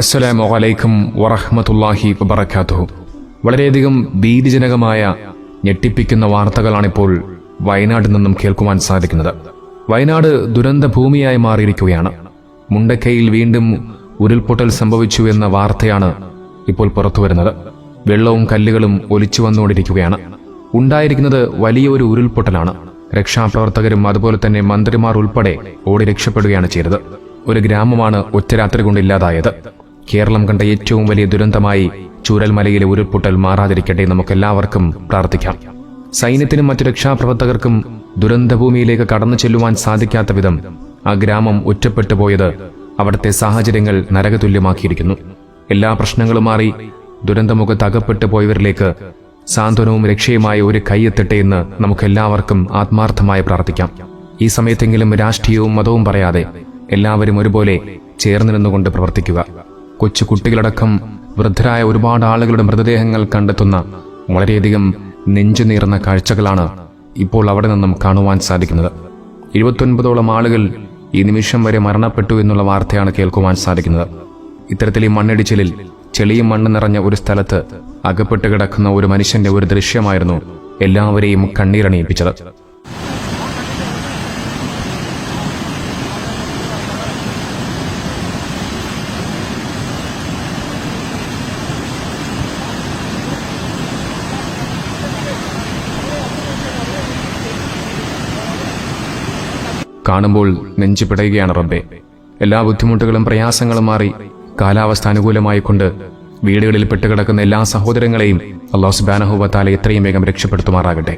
അസ്സലാമു അലൈക്കും വറഹ്മത്തുള്ളാഹി വബറകാതുഹു. വളരെയധികം ഭീതിജനകമായ ഞെട്ടിപ്പിക്കുന്ന വാർത്തകളാണിപ്പോൾ വയനാട്ടിൽ നിന്നും കേൾക്കുവാൻ സാധിക്കുന്നത്. വയനാട് ദുരന്ത ഭൂമിയായി മാറിയിരിക്കുകയാണ്. മുണ്ടക്കയിൽ വീണ്ടും ഉരുൾപൊട്ടൽ സംഭവിച്ചു എന്ന വാർത്തയാണ് ഇപ്പോൾ പുറത്തുവരുന്നത് വെള്ളവും കല്ലുകളും ഒലിച്ചു വന്നുകൊണ്ടിരിക്കുകയാണ്. ഉണ്ടായിരിക്കുന്നത് വലിയൊരു ഉരുൾപൊട്ടലാണ്. രക്ഷാപ്രവർത്തകരും അതുപോലെ തന്നെ മന്ത്രിമാർ ഉൾപ്പെടെ ഓടി രക്ഷപ്പെടുകയാണ് ചെയ്തത്. ഒരു ഗ്രാമമാണ് ഒറ്റരാത്രി കൊണ്ട് ഇല്ലാതായത്. കേരളം കണ്ട ഏറ്റവും വലിയ ദുരന്തമായി ചൂരൽമലയിലെ ഉരുൾപൊട്ടൽ മാറാതിരിക്കട്ടെ നമുക്കെല്ലാവർക്കും പ്രാർത്ഥിക്കാം. സൈന്യത്തിനും മറ്റു രക്ഷാപ്രവർത്തകർക്കും ദുരന്തഭൂമിയിലേക്ക് കടന്നു ചെല്ലുവാൻ സാധിക്കാത്ത വിധം ആ ഗ്രാമം ഒറ്റപ്പെട്ടു പോയത് അവിടുത്തെ സാഹചര്യങ്ങൾ നരകതുല്യമാക്കിയിരിക്കുന്നു. എല്ലാ പ്രശ്നങ്ങളും മാറി ദുരന്തമുഖത്ത് അകപ്പെട്ടു പോയവരിലേക്ക് സാന്ത്വനവും രക്ഷയുമായ ഒരു കൈയെത്തട്ടെ എന്ന് നമുക്കെല്ലാവർക്കും ആത്മാർത്ഥമായി പ്രാർത്ഥിക്കാം. ഈ സമയത്തെങ്കിലും രാഷ്ട്രീയവും മതവും പറയാതെ എല്ലാവരും ഒരുപോലെ ചേർന്നിരുന്നുകൊണ്ട് പ്രവർത്തിക്കുക. കൊച്ചു കുട്ടികളടക്കം വൃദ്ധരായ ഒരുപാട് ആളുകളുടെ മൃതദേഹങ്ങൾ കണ്ടെത്തുന്ന വളരെയധികം നെഞ്ചു നീറുന്ന കാഴ്ചകളാണ് ഇപ്പോൾ അവിടെ നിന്നും കാണുവാൻ സാധിക്കുന്നത്. എഴുപത്തൊൻപതോളം ആളുകൾ ഈ നിമിഷം വരെ മരണപ്പെട്ടു എന്നുള്ള വാർത്തയാണ് കേൾക്കുവാൻ സാധിക്കുന്നത്. ഇത്തരത്തിൽ ഈ മണ്ണിടിച്ചിലിൽ ചെളിയും മണ്ണ് നിറഞ്ഞ ഒരു സ്ഥലത്ത് അകപ്പെട്ട് കിടക്കുന്ന ഒരു മനുഷ്യന്റെ ഒരു ദൃശ്യമായിരുന്നു എല്ലാവരെയും കണ്ണീരണിയിപ്പിച്ചത്. കാണുമ്പോൾ നെഞ്ചു പിടയുകയാണ് റബ്ബെ. എല്ലാ ബുദ്ധിമുട്ടുകളും പ്രയാസങ്ങളും മാറി കാലാവസ്ഥ അനുകൂലമായി കൊണ്ട് വീടുകളിൽ പെട്ടുകിടക്കുന്ന എല്ലാ സഹോദരങ്ങളെയും അള്ളാഹു സുബാനഹുബത്താലെ എത്രയും വേഗം രക്ഷപ്പെടുത്തുമാറാകട്ടെ.